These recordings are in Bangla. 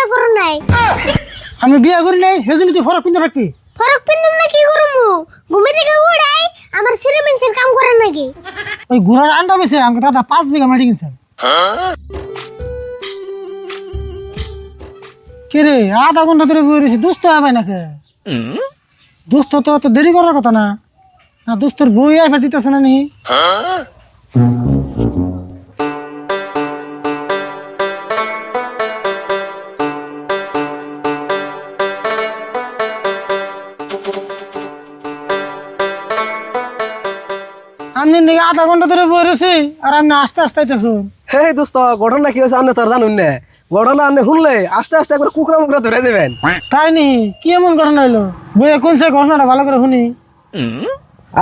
বিয়ে করো নাই? আমি বিয়ে করি নাই সেজন্য তুই ফরক কিনতে রাখবি ফরক পিন্দুম না কি করমু? ঘুমে থেকে উড়াই আমার ছেলে মানুষের কাম করে নাকি? ওই ঘোড়ার আন্ডা বেছে আমাকে দাদা পাঁচ বিঘা মাটি কিনছে কে রে আধা ঘণ্টা ধরে বই রয়েছি দুস্থ হবে নাকি? দুস্থ তো অত দেরি করার কথা না। না দুস্থর বই আইফা দিতেছে না নি? আমি নাকি আধা ঘণ্টা ধরে বই রয়েছি আর আমি আস্তে আস্তে আইতেছো। হে দোস্ত ঘটনা কি হয়েছে আনে তোর জানুন না? ঘটনা শুনলে আস্তে আস্তে একবার কুকরা মুকরা ধরে দেবেন। তাই নি? কি এমন ঘটনা বইয়ে কোন সে ঘটনাটা ভালো করে শুনি।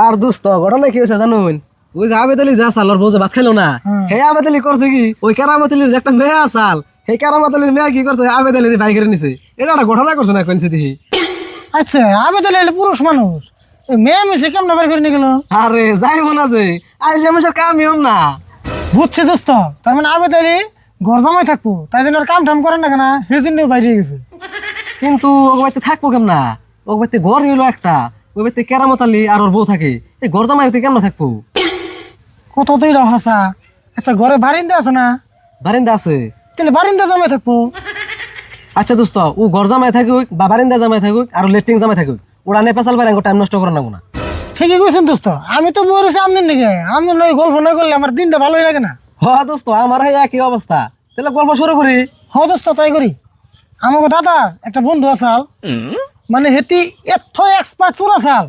আর দোস্ত ঘটনা কি হয়েছে জানুন? ওই যে আবেদ আলী যা সাল ওর ভাত খাইলো না হুম। হে আবেদ আলী করছে কি? ওই কেরামত আলীর যে একটা মেয়ে আসাল সেই কেরামত আলীর মেয়ে কি করছে? আবেদ আলীর ভাই করে নিছে। এটা একটা ঘটনা করছে না কোনছে দেখি আচ্ছা আবে তাহলে পুরুষ মানুষ। মেয়ে মেশে কেমন বের করে নিয়ে গেল? আরে যাই মনে আছে আইলে আমার কামই হম না। বুঝছি দোস্ত তার মানে আবে তাহলে ঘর জমাই থাকব তাই জন্য আর কাম টাম করেন না কেন সেই জন্য বাইরে গেছে। কিন্তু ওকে বাড়িতে থাকব কেমনা ওকে বাড়িতে ঘর হইল একটা ওই বাড়িতে কেরামত আলী আর ওর বউ থাকে। এই ঘর জামাই হইতে কেমন থাকব? কত তো এটা হাসা। আচ্ছা ঘরে বারিন্দা আছে না? বারিন্দা আছে। তাহলে বারিন্দা জমাই থাকব। আচ্ছা দোস্ত ও ঘর জামাই থাকুক বা বারিন্দা জামাই থাকুক আর লেট্রিং জামাই থাকুক। ওরা নে পেশাল বাইরে টাইম নষ্ট করে না না। ঠিকই কইছেন দোস্ত আমি তো বলেছি আমদিন নাকি আমি নয় গল্প না করলে আমার দিনটা ভালোই লাগে না। হ দোস্ত আমার হয় একই অবস্থা। তাহলে গল্প শুরু করি? হ দোস্ত তাই করি। আমাকে দাদা একটা বন্ধু আসাল। মানে হেতি এত এক্সপার্ট চোর আসাল।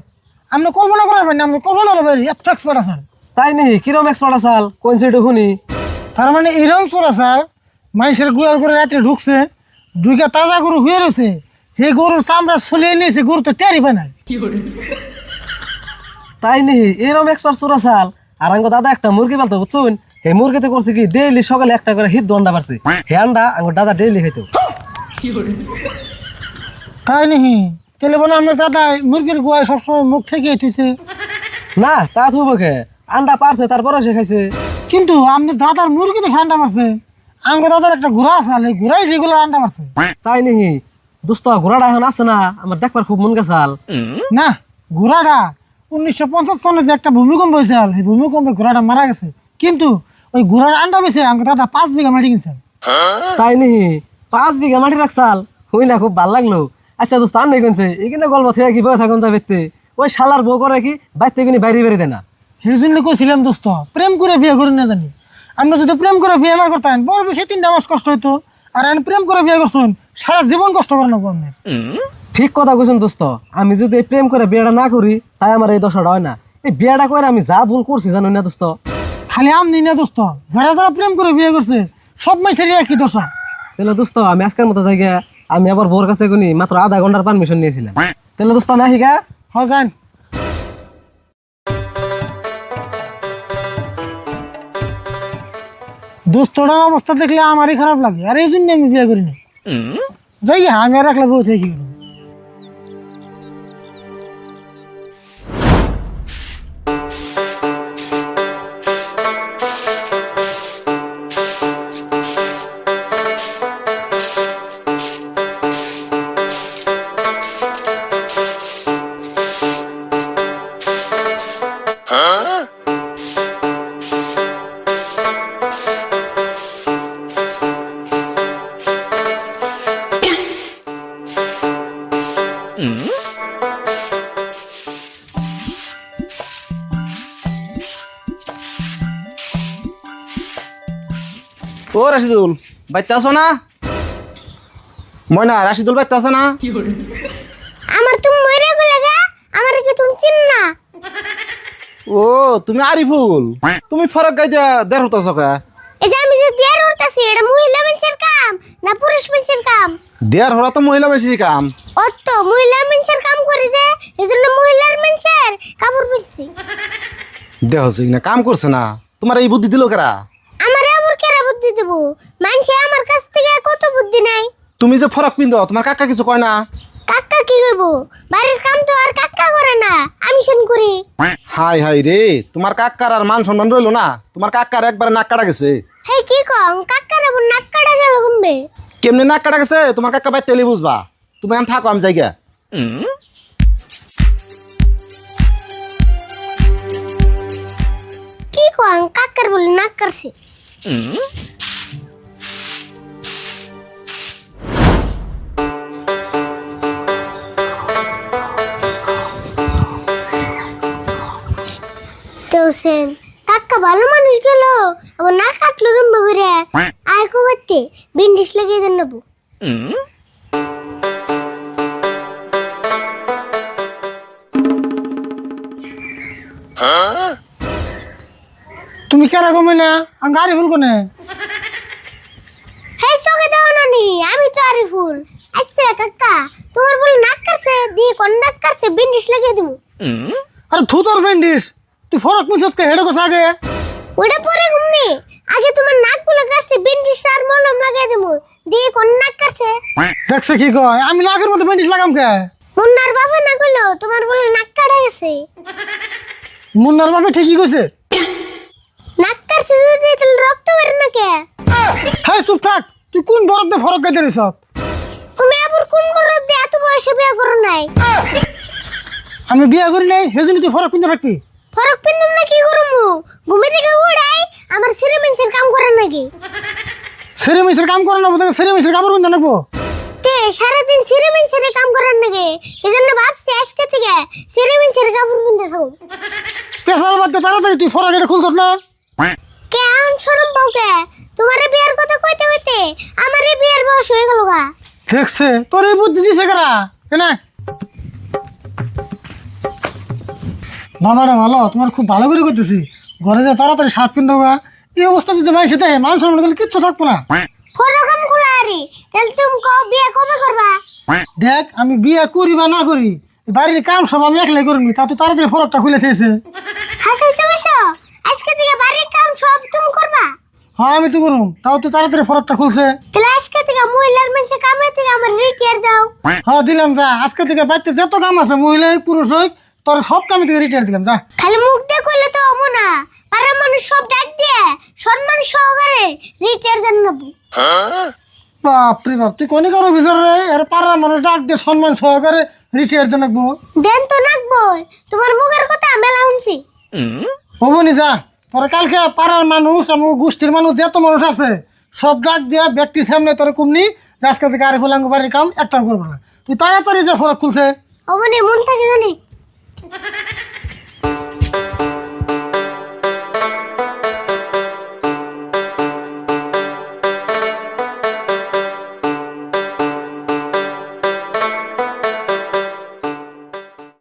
আপনি কল্পনা করার পারেন আপনি কল্পনা করতে পারি এত এক্সপার্ট আসাল। তাই নেই কিরম এক্সপার্ট আসাল? কোন সাইডে শুনি? তার মানে এরকম চোর আসাল মানুষের গুয়াল করে রাত্রে ঢুকছে ঢুকে তাজা গরু হয়ে রয়েছে সেই গরুর চামড়া ছলিয়ে নিয়েছে গরু তো টেরি পায় নাই। তাই নেই এরম এক্সপার্ট চোর আসাল আর আঙ্গ দাদা একটা মুরগি পালতো বুঝছুন? এই মুরগিতে করছে কি ডেইলি সকালে একটা করে হিট পারছে হে আন্ডা দাদা ডেইলি খাইতো। তাই নাহি তাহলে বলে আমার দাদা মুরগির গোয়ায় সবসময় মুখ থেকে উঠেছে না তা থুব খে আন্ডা পারছে তারপরে সে খাইছে। কিন্তু আপনার দাদার মুরগি তো ঠান্ডা মারছে। আঙ্গ দাদার একটা ঘোড়া এই ঘোড়াই রেগুলার আন্ডা মারছে। তাই নেই দোস্ত ঘোড়াটা এখন আছে না আমার দেখবার খুব মন গেছাল না ঘোড়াটা উনিশশো পঞ্চাশ সনে যে একটা ভূমিকম্প হয়েছিল সেই ভূমিকম্পে ঘোড়াটা মারা গেছে। কিন্তু ওই ঘোড়ার আন্ডা বেছে আমাকে দাদা পাঁচ বিঘা মাটি কিনছে তাই নেই পাঁচ বিঘা মাটি রাখছাল হইলা খুব ভালো লাগল। আচ্ছা দোস্ত আর নেই কোনছে? এখানে গল্প থেকে কি বয়ে থাকুন যাবে ওই শালার বউ করে কি বাইতে কিনি বাইরে বেরিয়ে দেয় না? সেই জন্য কইছিলাম দোস্ত প্রেম করে বিয়ে করে না জানি। আমরা যদি প্রেম করে বিয়ে না করতাম বড় বেশি তিনটা মাস কষ্ট হইতো। আর আমি প্রেম করে বিয়ে করছেন সারা জীবন কষ্ট করে নেব আপনার ঠিক কথা কইছেন দোস্ত, আমি যদি এই প্রেম করে বিয়েটা না করি, তাই আমার এই দশাটা হয় না। এই বিয়েটা করে আমি যা ভুল করছি জানো না দোস্ত? খালি আমনি না দোস্ত, যারা যারা প্রেম করে বিয়ে করছে, সব মাইসেরই একই দশা। তাহলে দোস্ত, আমি আজকের মতো জায়গা আমি আবার বোর কাছে গুনি মাত্র আধা ঘণ্টার পারমিশন নিয়েছিলাম। তাহলে দোস্ত, আমি আহিকা হ যান। দোস্তটার অবস্থা দেখলে আমারই খারাপ লাগে, আর এই জন্য আমি বিয়ে করি না যাই হাঙ্গা রাখলে বউ থেকে। ও রাশিদুল বাইতে আছো না? ময়না রাশিদুল বাইতে আছে না? আমার তুমি মরে গেলে গা আমার কি তুমি চিন না? ও তুমি আরিফুল তুমি ফরক গাই দিয়া দেড় হতো সকা এই যে আমি যে দেয়ার উঠতাছি এটা মহিলা মানুষের কাম না পুরুষ মানুষের কাম? দেড় হরা তো মহিলা বেশি কাম। অত মহিলা মানুষের কাম করে যে এই জন্য মহিলার মানুষের কাপড় পিনছি দেহ কিনা কাম করছে না। তোমার এই বুদ্ধি দিল কেরা? আমার আবার কেরা বুদ্ধি দেবো? মানুষে আমার কাছ থেকে কত বুদ্ধি নাই তুমি যে ফরক পিন্ধ তোমার কাকা কিছু কয় না? কাকা কি কইব? বাড়ির কাম তো আর কাকা করে না আমি সেন করি। হাই হাই রে তোমার কাকার আর মান সম্মান রইল না? তোমার কাকার একবারে নাক কাটা গেছে। হে কি কং কাকার আবার নাক কাটা গেল কমবে কেমনি নাক কাটা গেছে? তোমার কাকা ভাই তেলি বুঝবা। তুমি এখন থাকো আমি জায়গা কি কোয়াং কাকার বলে নাক করছে তো সেন কাকা ভালো মানুষ গেল আবার না কাটলো গম্বা করে আয় কো বাত্তে বিন্ডিস লাগিয়ে দেন নেব তুমি কেনা কমে না? গাড়ি ফুল কোনে? হে চোখে দাও না নি আমি তো আরিফুল আচ্ছা কাকা তোমার বলে নাক কাটছে দিয়ে কোন নাক কাটছে বিন্ডিস লাগিয়ে দিমু। আরে থু তোর ব্যান্ডিস তুই ফরক মুছত হেডে কোস আগে ওটা পরে ঘুমনি। আগে তোমার নাকগুলো কাটছে বিন্ডিস আর মলম লাগিয়ে দিমু। দিয়ে কোন নাক কাটছে? দেখছে কি কয়? আমি নাকের মধ্যে ব্যান্ডিস লাগাম কে? মুন্নার বাবা না কইলো তোমার বলে নাক কাটা গেছে। মুন্নার বাপে ঠিকই কইছে। নাক কাটছে যদি তাহলে রক্ত বের না কে? হ্যাঁ চুপ থাক। তুই কোন বরফ দিয়ে ফরক গাইতে রইছ? তুমি আবার কোন বড় দিয়ে এত বয়সে বিয়ে করো নাই? আমি বিয়ে করি নাই সেজন্য তুই ফরক কিনতে থাকবি। ফরক পিন্দুম না কি করমু? ঘুমে থেকে উড়াই আমার সিরে মানুষের কাম করে নাকি? সেরে মিশের কাম করে নেব তোকে সেরে মিশের কাপড় কিনতে নেব তে সারাদিন সিরে মানুষের কাম করার নাকি? এই জন্য ভাবছি আজকে থেকে মানুষের কাপড় পিনতে থাকো পেশাল বাদ তাড়াতাড়ি তুই ফরক এটা খুলছত না। কে আন শরম পাও কে তোমারে বিয়ার কথা কইতে কইতে আমারে বিয়ার বয়স হয়ে গেল গা। দেখছে তোর এই বুদ্ধি দিছে কারা? কেনা বাবাটা ভালো তোমার খুব ভালো করে করতেছি। ঘরে যা তাড়াতাড়ি শার্ট কিনতে গা। এই অবস্থা যদি দেয় মানুষ মনে করলে কিচ্ছু থাকব না। ফটো কাম খোলা আরে তাহলে তুমি কও বিয়ে কবে করবা? দেখ আমি বিয়ে করি বা না করি বাড়ির কাম সব আমি একলাই করবি তা তুই তাড়াতাড়ি ফরকটা খুলে হাসাইতে বসো আজকে থেকে বাড়ির কাম সব তুমি করবা? হ্যাঁ আমি তো করুম তাও তুই তাড়াতাড়ি ফরকটা খুলছে। তাহলে আজকে থেকে মহিলার মানুষে কামে থেকে আমার রিটিয়ার দাও। হ্যাঁ দিলাম যা। আজকে থেকে বাড়িতে যত কাম আছে মহিলা হোক পুরুষ হোক তোর সব কামে থেকে রিটায়ার দিলাম যা। খালি মুখ দিয়ে কইলে তো হব না। পাড়ার মানুষ সব ডাক দিয়ে সম্মান সহকারে রিটিয়ার দেন নেব বাপরে বাপ তুই কোনি কারও বিচার রে? এর পাড়ার মানুষ ডাক দিয়ে সম্মান সহকারে রিটায়ার দিয়ে রাখব দেন তো নাকবই। তোমার মুখের কথা মেলা শুনছি। হবনি যা তোর কালকে পাড়ার মানুষ আমার গোষ্ঠীর মানুষ যত মানুষ আছে সব ডাক দিয়া ব্যক্তির সামনে তোর কুমনি আজকে থেকে আর ফুলাঙ্গ বাড়ির কাম একটাও করব না। তুই তাড়াতাড়ি যা ফরক খুলছে অবনি মন থাকে জানি।